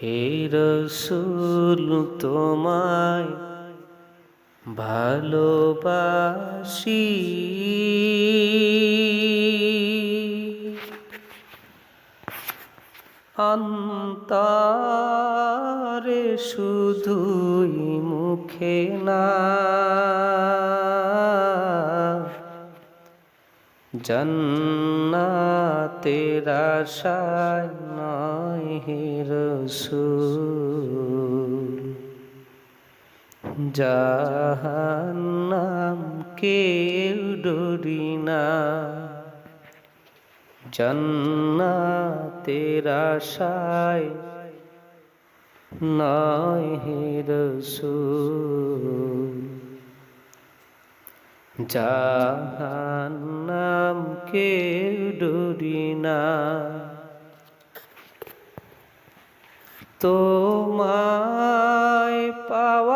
হে রসুল তোমায় ভালোবাসি। অন্তরে শুধুই মুখে না। জন্নাতের আশায় নয় রসুল। জাহান্নাম কেউ ডরি না। জন্নাতের আশায় নয় রসুল। জাহান্নাম কেউ ডুরি না। তোমায় পাওয়ার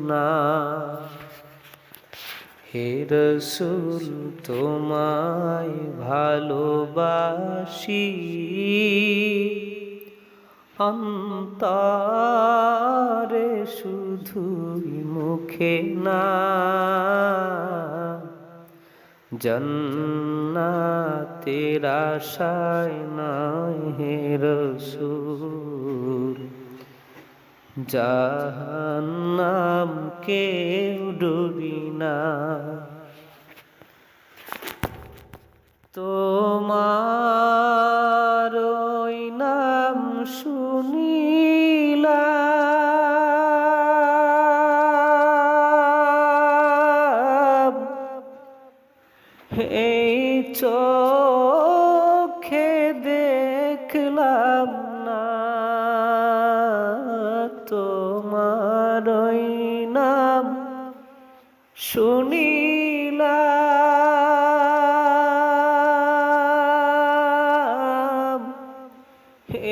না। হে রসুল তোমায় ভালোবাসি। অন্তরে শুধুই মুখে না। জন্নাতের আশায় নয় হে রসুল। জাহান্নাম কেউ ডুবি না। তোমার ওই নাম শুনিলাম। এই চোখে শুনিলাম।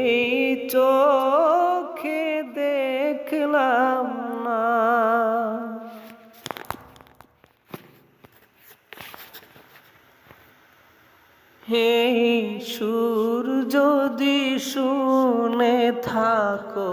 এই চোখে দেখলাম না। হে সুর যদি শুনে থাকো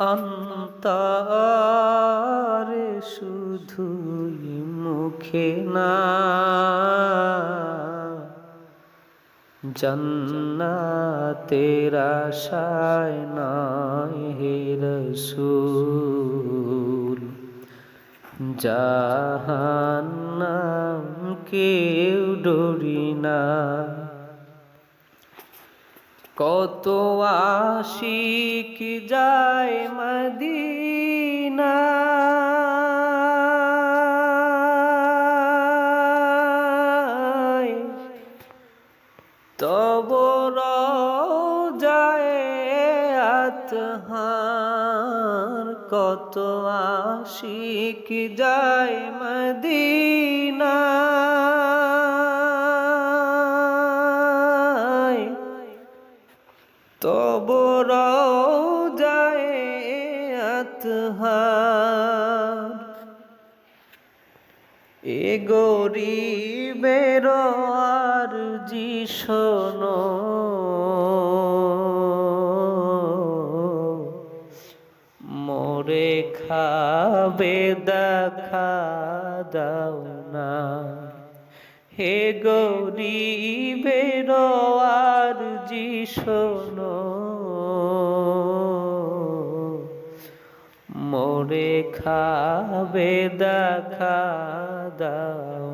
অন্তরে শুধুই মুখে না। জন্নাতের আশায় নয় হে রসুল জাহান্নাম কেউ ডরি না। কত আশিক যায় মদিনা। তব যায় আতহার কত আশিক যায় মদিনা। আতহার এ গরিবের আর জি শোনো। মোরে খাবে দেখা দাও না। হে গরিবের আর জি শোনো। মোরে খাবে দেখা দাও।